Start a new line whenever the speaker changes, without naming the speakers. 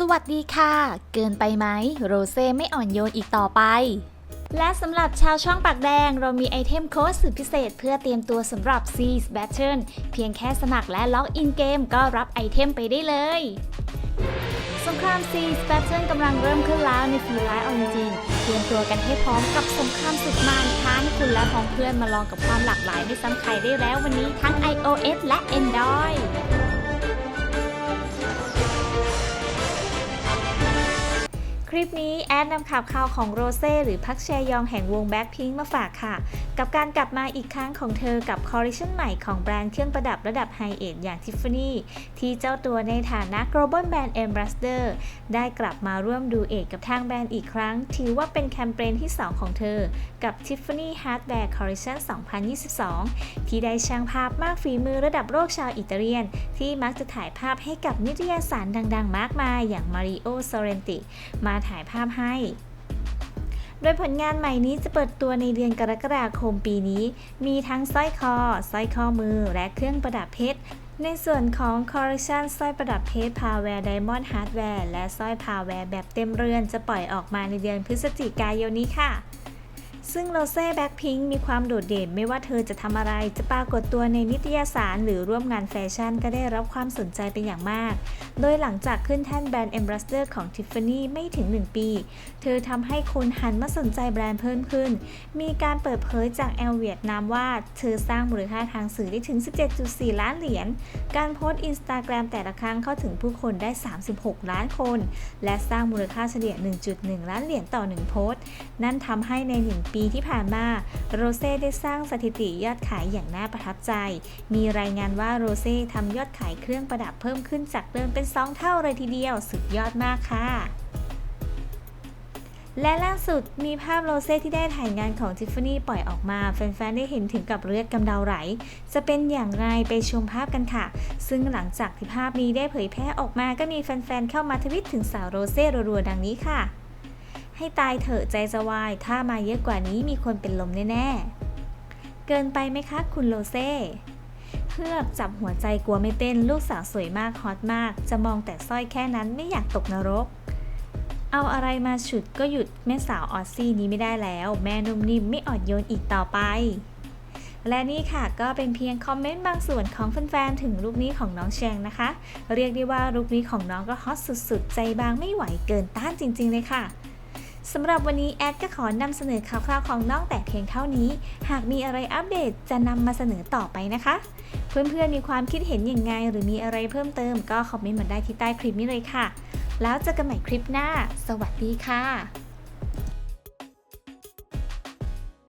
สวัสดีค่ะ เกินไปไหมโรเซ่ไม่อ่อนโยนอีกต่อไป และสำหรับชาวช่องปากแดง เรามีไอเทมโค้ดสุดพิเศษ เพื่อเตรียมตัวสำหรับ s e a Battle เพียงแค่สมัครและล็อกอินเกมก็รับไอเทมไปได้เลยสงคราม s e a Battle กำลังเริ่มขึ้นแล้วในฟรีไลท์ออริจินเตรียมตัวกันให้พร้อมกับสงครามสุดมันท้าให้คุณและพ้องเพื่อนมาลองกับความหลากหลายไม่ซ้ำใครได้แล้ววันนี้ทั้ง iOS และ Android ลิปนี้แอดนำข่าวข่าวของโรเซ่หรือพักแชยองแห่งวงแบ็คพิงมาฝากค่ะ กับการกลับมาอีกครั้งของเธอกับคอลเลคชันใหม่ของแบรนด์เครื่องประดับระดับไฮเอ็นอย่าง Tiffany ที่เจ้าตัวในฐานะ Global Brand Ambassador ได้กลับมาร่วมดูเอกกับทางแบรนด์อีกครั้ง ถือว่าเป็นแคมเปญที่ 2 ของเธอ กับ Tiffany Hardware Collection 2022 ที่ได้ช่างภาพมากฝีมือระดับโลกชาวอิตาเลียน ที่มักจะถ่ายภาพให้กับนิตยสารดัง ๆ มากมายอย่าง Mario Sorrenti มาถ่ายภาพให้ โดยผลงานใหม่นี้จะเปิดตัวในเดือนกรกฎาคมปีนี้ มีทั้งสร้อยคอ สร้อยข้อมือ และเครื่องประดับเพชร ในส่วนของคอลเลคชันสร้อยประดับเพชรพาแวร์ไดมอนด์ฮาร์ดแวร์และสร้อยพาแวร์แบบเต็มเรือนจะปล่อยออกมาในเดือนพฤศจิกายนนี้ค่ะ ซึ่งโรเซ่แบ็คพิงมีความโดดเด่นไม่ว่าเธอจะทำอะไร จะปรากฏตัวในนิตยสารหรือร่วมงานแฟชั่นก็ได้รับความสนใจเป็นอย่างมาก โดยหลังจากขึ้นแท่นแบรนด์ Ambassador ของ Tiffany ไม่ถึง 1 ปี เธอทำให้คนหันมาสนใจแบรนด์เพิ่มขึ้น มีการเปิดเผยจากแอลเวียดนามว่า เธอสร้างมูลค่าทางสื่อได้ถึง 17.4 ล้านเหรียญ การโพสต์อินสตาแกรมแต่ละครั้งเข้าถึงผู้คนได้ 36 ล้านคน และสร้างมูลค่าเฉลี่ย 1.1 ล้านเหรียญต่อ 1 โพสต์ นั่นทำให้ใน 1 ปีที่ผ่านมาโรเซ่ได้สร้างสถิติยอดขายอย่างน่าประทับใจ มีรายงานว่าโรเซ่ทำยอดขายเครื่องประดับเพิ่มขึ้นจากเดิมเป็น 2 เท่าเลยทีเดียว สุดยอดมากค่ะและล่าสุดมีภาพโรเซ่ที่ได้ถ่ายงานของทิฟฟานี่ปล่อยออกมาแฟนๆ ได้เห็นถึงกับเลือดกำเดาไหล จะเป็นอย่างไรไปชมภาพกันค่ะ ซึ่งหลังจากที่ภาพนี้ได้เผยแพร่ออกมาก็มีแฟนๆ เข้ามาทวิตถึงสาวโรเซ่รัวๆ ดังนี้ค่ะ ให้ตายเถอะใจจะวาย ถ้ามาเยอะกว่านี้มีคนเป็นลมแน่ๆ เกินไปไหมคะคุณโรเซ่เพื่อกจับหัวใจกลัวไม่เต้นลูกสาวสวยมากฮอตมาก จะมองแต่สร้อยแค่นั้นไม่อยากตกนรก เอาอะไรมาฉุดก็หยุดแม่สาวออซซี่นี้ไม่ได้แล้ว แม่นุ่มนิ่มไม่อ่อนโยนอีกต่อไป และนี่ค่ะก็เป็นเพียงคอมเมนต์บางส่วนของแฟนๆถึงลูกนี้ของน้องแชงนะคะ เรียกได้ว่าลูกนี้ของน้องก็ฮอตสุดๆ ใจบางไม่ไหวเกินต้านจริงๆเลยค่ะ สำหรับวันนี้แอดก็ขอนำเสนอข่าวๆของน้องแต่เพียงเท่านี้ หากมีอะไรอัปเดตจะนำมาเสนอต่อไปนะคะ เพื่อนๆมีความคิดเห็นอย่างไง หรือมีอะไรเพิ่มเติมก็คอมเมนต์มาได้ที่ใต้คลิปนี้เลยค่ะ แล้วเจอกันใหม่คลิปหน้า สวัสดีค่ะ